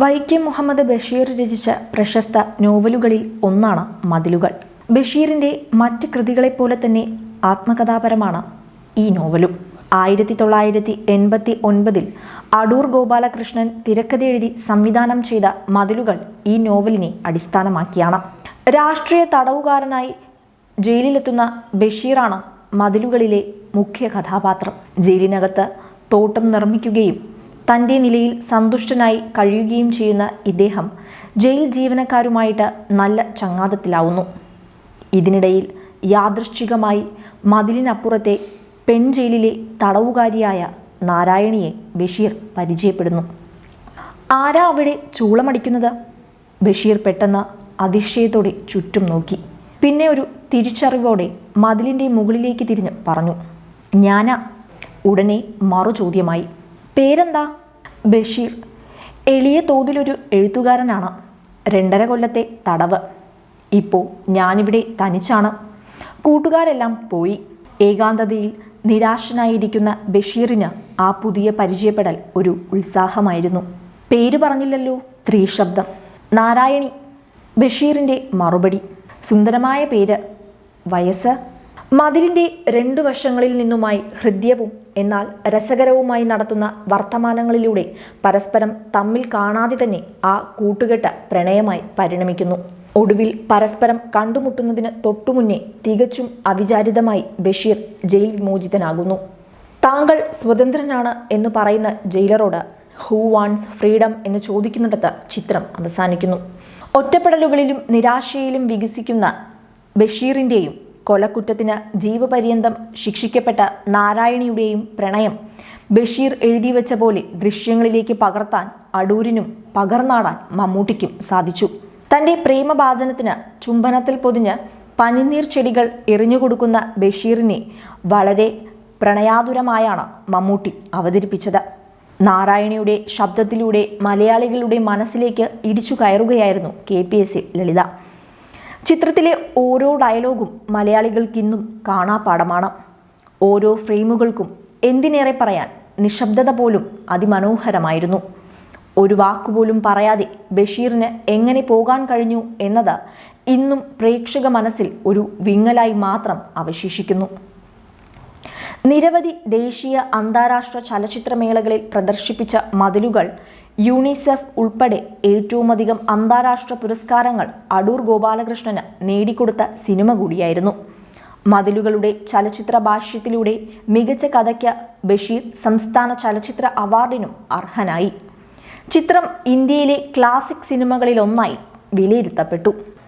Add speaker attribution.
Speaker 1: വൈക്കം മുഹമ്മദ് ബഷീർ രചിച്ച പ്രശസ്ത നോവലുകളിൽ ഒന്നാണ് മതിലുകൾ. ബഷീറിന്റെ മറ്റ് കൃതികളെപ്പോലെ തന്നെ ആത്മകഥാപരമാണ് ഈ നോവലും. ആയിരത്തി തൊള്ളായിരത്തി എൺപത്തി ഒൻപതിൽ അടൂർ ഗോപാലകൃഷ്ണൻ തിരക്കഥ എഴുതി സംവിധാനം ചെയ്ത മതിലുകൾ ഈ നോവലിനെ അടിസ്ഥാനമാക്കിയാണ്. രാഷ്ട്രീയ തടവുകാരനായി ജയിലിലെത്തുന്ന ബഷീറാണ് മതിലുകളിലെ മുഖ്യ കഥാപാത്രം ജയിലിനകത്ത് തോട്ടം നിർമ്മിക്കുകയും തന്റെ നിലയിൽ സന്തുഷ്ടനായി കഴിയുകയും ചെയ്യുന്ന ഇദ്ദേഹം ജയിൽ ജീവനക്കാരുമായിട്ട് നല്ല ചങ്ങാതത്തിലാവുന്നു. ഇതിനിടയിൽ യാദൃശ്ചികമായി മതിലിനപ്പുറത്തെ പെൺജയിലിലെ തടവുകാരിയായ നാരായണിയെ ബഷീർ പരിചയപ്പെടുന്നു. ആരാ അവിടെ ചൂളമടിക്കുന്നത്? ബഷീർ പെട്ടെന്ന് അതിശയത്തോടെ ചുറ്റും നോക്കി. പിന്നെ ഒരു തിരിച്ചറിവോടെ മതിലിന്റെ മുകളിലേക്ക് തിരിഞ്ഞ് പറഞ്ഞു ഞാനാ. ഉടനെ മറു ചോദ്യമായി പേരെന്താ? ബഷീർ. എളിയ തോതിലൊരു എഴുത്തുകാരനാണ്. രണ്ടര കൊല്ലത്തെ തടവ്. ഇപ്പോൾ ഞാനിവിടെ തനിച്ചാണ്. കൂട്ടുകാരെല്ലാം പോയി. ഏകാന്തതയിൽ നിരാശനായിരിക്കുന്ന ബഷീറിന് ആ പുതിയ പരിചയപ്പെടൽ ഒരു ഉത്സാഹമായിരുന്നു. പേര് പറഞ്ഞില്ലല്ലോ സ്ത്രീ ശബ്ദം നാരായണി. ബഷീറിന്റെ മറുപടി. സുന്ദരമായ പേര്. വയസ്സ് മതിലിന്റെ രണ്ടു വശങ്ങളിൽ നിന്നുമായി ഹൃദ്യവും എന്നാൽ രസകരവുമായി നടത്തുന്ന വർത്തമാനങ്ങളിലൂടെ പരസ്പരം തമ്മിൽ കാണാതെ തന്നെ ആ കൂട്ടുകെട്ട് പ്രണയമായി പരിണമിക്കുന്നു. ഒടുവിൽ പരസ്പരം കണ്ടുമുട്ടുന്നതിന് തൊട്ടുമുന്നേ തികച്ചും അവിചാരിതമായി ബഷീർ ജയിൽ വിമോചിതനാകുന്നു. താങ്കൾ സ്വതന്ത്രനാണ് എന്ന് പറയുന്ന ജയിലറോട് ഹൂ വാൺസ് ഫ്രീഡം എന്ന് ചോദിക്കുന്നിടത്ത് ചിത്രം അവസാനിക്കുന്നു. ഒറ്റപ്പെടലുകളിലും നിരാശയിലും വികസിക്കുന്ന ബഷീറിന്റെയും കൊലക്കുറ്റത്തിന് ജീവപര്യന്തം ശിക്ഷിക്കപ്പെട്ട നാരായണിയുടെയും പ്രണയം. ബഷീർ എഴുതി വെച്ച പോലെ ദൃശ്യങ്ങളിലേക്ക് പകർത്താൻ അടൂരിനും പകർന്നാടാൻ മമ്മൂട്ടിക്കും സാധിച്ചു. തന്റെ പ്രേമഭാചനത്തിന് ചുംബനത്തിൽ പൊതിഞ്ഞ് പനിനീർ ചെടികൾ എറിഞ്ഞുകൊടുക്കുന്ന ബഷീറിനെ വളരെ പ്രണയാതുരമായാണ് മമ്മൂട്ടി അവതരിപ്പിച്ചത്. നാരായണിയുടെ ശബ്ദത്തിലൂടെ മലയാളികളുടെ മനസ്സിലേക്ക് ഇടിച്ചു കയറുകയായിരുന്നു K P S C Lalitha. ചിത്രത്തിലെ ഓരോ ഡയലോഗും മലയാളികൾക്കിന്നും കാണാപാഠമാണ് ഓരോ ഫ്രെയിമുകൾക്കും എന്തിനേറെ പറയാൻ നിശബ്ദത പോലും അതിമനോഹരമായിരുന്നു. ഒരു വാക്കുപോലും പറയാതെ ബഷീറിന് എങ്ങനെ പോകാൻ കഴിഞ്ഞു എന്നത് ഇന്നും പ്രേക്ഷക മനസ്സിൽ ഒരു വിങ്ങലായി മാത്രം അവശേഷിക്കുന്നു. നിരവധി ദേശീയ അന്താരാഷ്ട്ര ചലച്ചിത്രമേളകളിൽ പ്രദർശിപ്പിച്ച മതിലുകൾ യൂണിസെഫ് ഉൾപ്പെടെ ഏറ്റവുമധികം അന്താരാഷ്ട്ര പുരസ്കാരങ്ങൾ അടൂർ ഗോപാലകൃഷ്ണന് നേടിക്കൊടുത്ത സിനിമ കൂടിയായിരുന്നു. മതിലുകളുടെ ചലച്ചിത്ര ഭാഷ്യത്തിലൂടെ മികച്ച കഥയ്ക്ക് ബഷീർ സംസ്ഥാന ചലച്ചിത്ര അവാർഡിനും അർഹനായി. ചിത്രം ഇന്ത്യയിലെ ക്ലാസിക് സിനിമകളിലൊന്നായി വിലയിരുത്തപ്പെട്ടു.